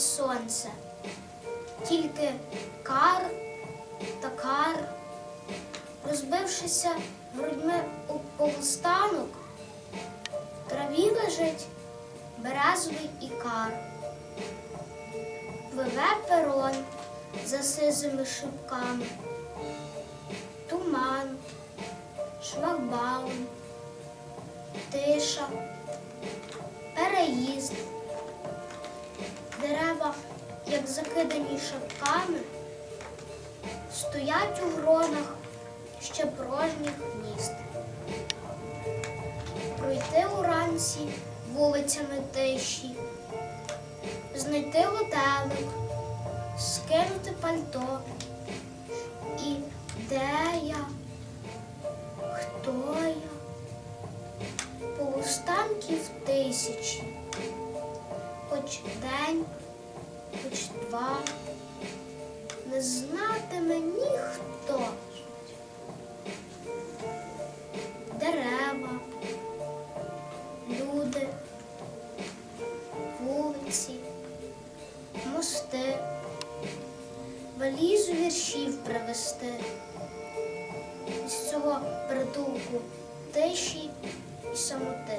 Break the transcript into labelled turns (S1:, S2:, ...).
S1: сонця. Тільки кар та кар, розбившися грудьми у полустанок, в траві лежить березовий ікар. Пливе перон за сизими шибками, туман, шлагбаум, тиша, переїзд, дерева, як закидані шапками, стоять у гронах ще порожніх гнізд. Пройти уранці вулицями тиші, знайти лотелик, скинути пальто. І де я? Хто я? Полустанків тисячі, хоч день, хоч два, не знатиме ніхто. Дерева, люди, вулиці, мости, валізу віршів привезти з цього притулку тиші і самоти.